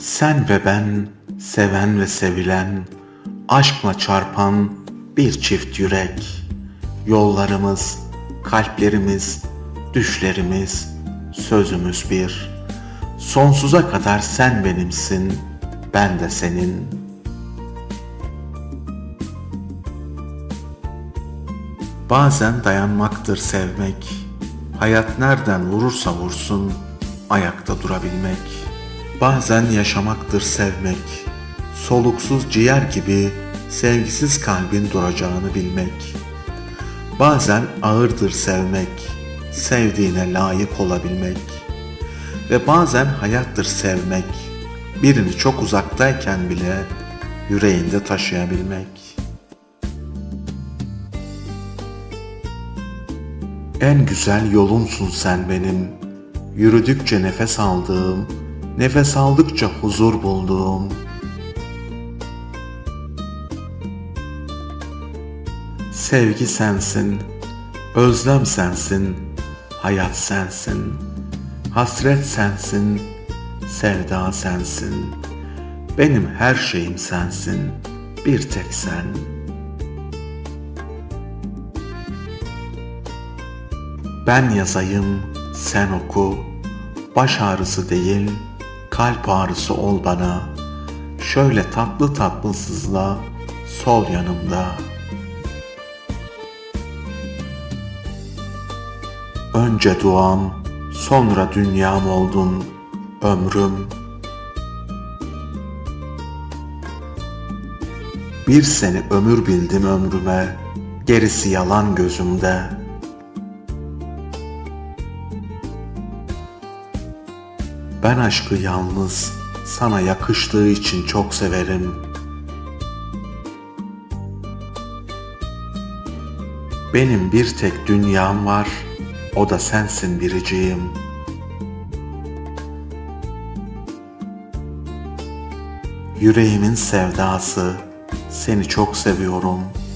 Sen ve ben, seven ve sevilen, aşkla çarpan bir çift yürek. Yollarımız, kalplerimiz, düşlerimiz, sözümüz bir. Sonsuza kadar sen benimsin, ben de senin. Bazen dayanmaktır sevmek. Hayat nereden vurursa vursun ayakta durabilmek. Bazen yaşamaktır sevmek. Soluksuz ciğer gibi sevgisiz kalbin duracağını bilmek. Bazen ağırdır sevmek. Sevdiğine layık olabilmek. Ve bazen hayattır sevmek. Birini çok uzaktayken bile yüreğinde taşıyabilmek. En güzel yolumsun sen benim. Yürüdükçe nefes aldığım, nefes aldıkça huzur bulduğum. Sevgi sensin, özlem sensin, hayat sensin. Hasret sensin, sevda sensin. Benim her şeyim sensin, bir tek sen. Ben yazayım, sen oku. Baş ağrısı değil, kalp ağrısı ol bana. Şöyle tatlı tatlı sızla, sol yanımda. Önce duam, sonra dünyam oldun, ömrüm. Bir seni ömür bildim ömrüme, gerisi yalan gözümde.'' Ben aşkı yalnız sana yakıştığı için çok severim. Benim bir tek dünyam var, o da sensin biriciğim. Yüreğimin sevdası, seni çok seviyorum.''